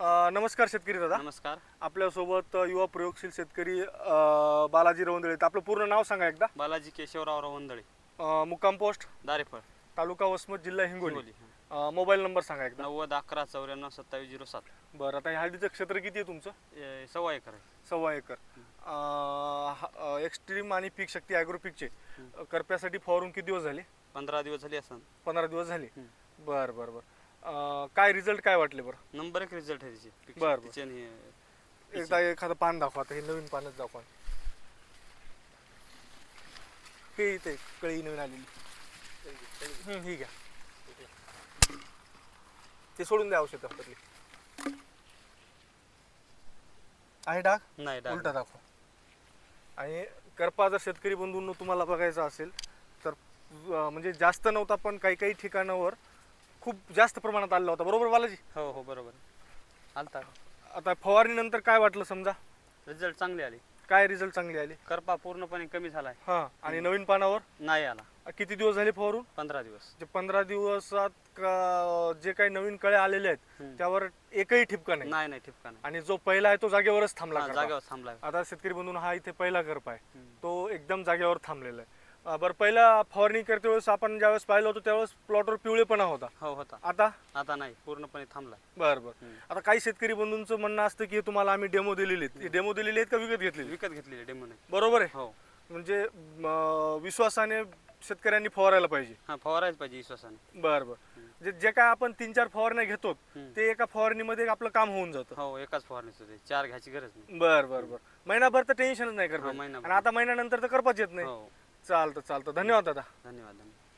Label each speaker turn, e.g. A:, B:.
A: अ, नमस्कार शेतकरी दादा.
B: नमस्कार.
A: आपल्यासोबत अ, युवा प्रयोगशील शेतकरी अ, बालाजी रवंदळे आहेत. आपलं पूर्ण नाव सांगा एकदा.
B: बालाजी केशवराव रवंदळे.
A: अ, मुक्काम पोस्ट.
B: दारेफळ.
A: तालुका वसमत जिल्हा हिंगोली.
B: हिंगोली
A: अ, मोबाईल नंबर सांगा एकदा.
B: नव्वद अकरा चौऱ्याण्णव सत्तावीस झिरो सात.
A: बरं आता हे हळदीचं क्षेत्र किती आहे तुमचं?
B: ए, सव्वा एकर आहे.
A: सव्वा एकर. अ, हा- अ, एक्स्ट्रीम आणि पीक शक्ती ॲग्रो पीकचे अ, करप्यासाठी फवारून किती दिवस झाले?
B: पंधरा दिवस झाले असं.
A: पंधरा दिवस झाले. बरं बरं बरं. अ, काय रिझल्ट काय वाटले बरं?
B: नंबर एक रिझल्ट आहे त्याचे
A: बरं, बरं.
B: तिचे आणि हे-
A: एकदा एखादं पान दाखवा आता हे नवीन पानच दाखवा. हे इथे कळी नवीन आलेली. हं, ही घ्या. ते सोडून द्या औषध आपली आहे डाग?
B: नाही डाग
A: उलटा दाखवा. आणि करपा जर शेतकरी बंधूंनो तुम्हाला बघायचा असेल तर अं, म्हणजे जास्त नव्हता पण काही काही ठिकाणावर खूप जास्त प्रमाणात आलेला होता. बरोबर बालाजी?
B: हो हो बरोबर. आलता.
A: आता फवारणीनंतर काय वाटलं समजा?
B: रिझल्ट चांगले आले.
A: काय रिझल्ट चांगले आले?
B: करपा पूर्णपणे कमी झालाय.
A: हा आणि नवीन पानावर?
B: नाही आला.
A: किती दिवस झाले फवारून?
B: पंधरा दिवस.
A: जे पंधरा दिवसात का- जे काही नवीन कळे आलेले आहेत
B: हम्म.
A: त्यावर एकही ठिपका नाही.
B: नाही नाही ठिपका नाही.
A: आणि जो पहिला आहे तो जागेवरच थांबला
B: हा,
A: करपा.
B: जागेवर थांबलाय
A: आता शेतकरी बंधून हा इथे पहिला करप आहे.
B: हम्म.
A: तो एकदम जागेवर थांबलेला आहे. बरं पहिला फवारणी करते वेळेस आपण ज्यावेळेस पाहिलं होतं त्यावेळेस प्लॉटवर पिवळेपणा होता.
B: हो होता.
A: आता?
B: आता नाही पूर्णपणे थांबलाय
A: बरं बरं. आता काही शेतकरी बंधूंचं म्हणणं असतं की तुम्हाला आम्ही डेमो दिलेले आहेत. डेमो दिलेले आहेत का विकत घेतलेले
B: विकत घेतलेले डेमो नाही.
A: बरोबर आहे.
B: हो.
A: म्हणजे विश्वासाने शेतकऱ्यांनी फवारायला पाहिजे.
B: हा फवारायच पाहिजे विश्वासाने.
A: बरं बरं. जे जे काय आपण तीन चार फवारण्या घेतो. ते एका फवारणीमध्ये आपलं काम होऊन जातं.
B: हो एकाच फवारणीचं ते. चार घ्यायची गरज नाही.
A: बर बर बर. महिनाभर तर टेन्शनच नाही करत.
B: महिनाभर.
A: आणि आता महिन्यानंतर तर करपाच येत नाही.
B: हो.
A: चालतं चालतं. धन्यवाद दादा.
B: धन्यवाद धन्यवाद.